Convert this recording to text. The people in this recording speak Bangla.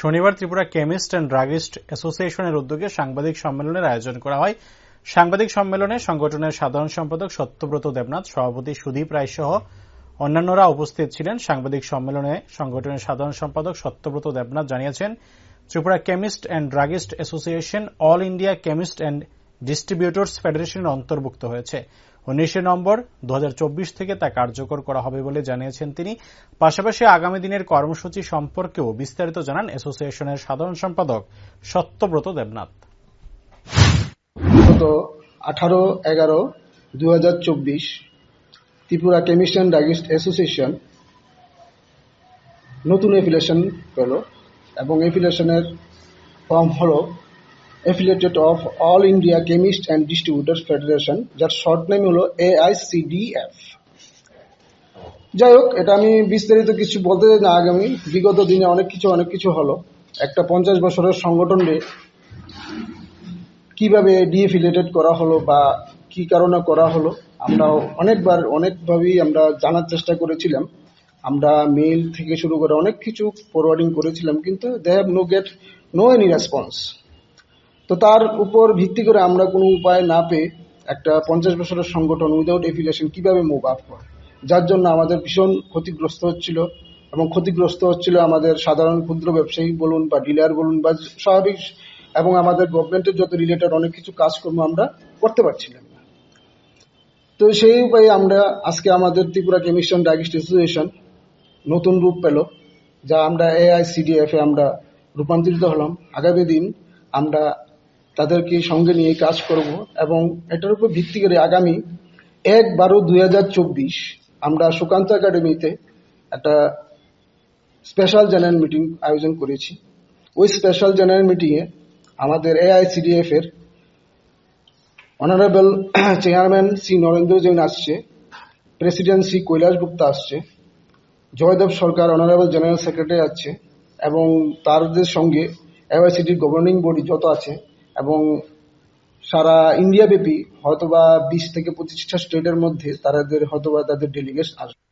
শনিবার ত্রিপুরা কেমিস্ট অ্যান্ড ড্রাগিস্ট অ্যাসোসিয়েশনের উদ্যোগে সাংবাদিক সম্মেলনের আয়োজন করা হয়। সাংবাদিক সম্মেলনে সংগঠনের সাধারণ সম্পাদক সত্যব্রত দেবনাথ, সভাপতি সুদীপ রায় সহ অন্যান্যরা উপস্থিত ছিলেন। সাংবাদিক সম্মেলনে সংগঠনের সাধারণ সম্পাদক সত্যব্রত দেবনাথ জানিয়েছেন, Tripura chemist and druggist association all India chemist and distributors ফেডারেশনের অন্তর্ভুক্ত হয়েছে। উনিশে নম্বর দুহাজার চব্বিশ থেকে তা কার্যকর করা হবে বলে জানিয়েছেন তিনি। পাশাপাশি আগামী দিনের কর্মসূচি সম্পর্কেও বিস্তারিত জানান অ্যাসোসিয়েশনের সাধারণ সম্পাদক সত্যব্রত দেবনাথ। গত আঠারো এগারো দু Tripura chemist and druggist association নতুন এফিলেশন পেল এবং এফিলেশনের ফর্ম হল affiliated of all India chemist and distributors federation যার শর্ট নেম হলো এআইসিডিএফ যাই হোক এটা আমি বিস্তারিত কিছু বলতে চাই না আগামী, বিগত দিনে অনেক কিছু অনেক কিছু হলো। একটা পঞ্চাশ বছরের সংগঠনে কীভাবে ডিএফিলেটেড করা হলো বা কি কারণে করা হলো আমরা অনেকবার, অনেকভাবেই আমরা জানার চেষ্টা করেছিলাম। আমরা মেইল থেকে শুরু করে অনেক কিছু ফরওয়ার্ডিং করেছিলাম, কিন্তু they have no get no any response তো তার উপর ভিত্তি করে আমরা কোনো উপায় না পেয়ে একটা পঞ্চাশ বছরের সংগঠন উইদাউট এফিলিয়েশন কীভাবে মুভ আপ করে যার জন্য আমাদের ভীষণ ক্ষতিগ্রস্ত হচ্ছিল এবং ক্ষতিগ্রস্ত হচ্ছিল আমাদের সাধারণ ক্ষুদ্র ব্যবসায়ী বলুন বা ডিলার বলুন বা স্বাভাবিক এবং আমাদের গভর্নমেন্টের যত রিলেটেড অনেক কিছু কাজকর্ম আমরা করতে পারছিলাম না। তো সেই উপায়ে আমরা আজকে আমাদের ত্রিপুরা কেমিস্ট্রি ডাইগেস্ট অ্যাসোসিয়েশন নতুন রূপ পেল, যা আমরা এআইসিডিএফ আমরা রূপান্তরিত হলাম। আগামী দিন আমরা তাদেরকে সঙ্গে নিয়ে কাজ করব এবং এটার উপর ভিত্তি করে আগামী এক বারো দুই আমরা সুকান্ত একাডেমিতে একটা স্পেশাল জেনারেল মিটিং আয়োজন করেছি। ওই স্পেশাল জেনারেল মিটিংয়ে আমাদের এআইসিডিএফ এর অনারেবল চেয়ারম্যান শ্রী নরেন্দ্র জৈন আসছে প্রেসিডেন্ট শ্রী কৈলাস গুপ্তা আসছে, Joydev Sarkar honourable general secretary আছে এবং তাদের সঙ্গে এআইসিডির গভর্নিং বডি যত আছে এবং সারা ইন্ডিয়া ব্যাপী হয়তোবা বিশ থেকে পঁচিশটা স্টেটের মধ্যে তাদের হয়তোবা তাদের ডেলিগেট আসবে।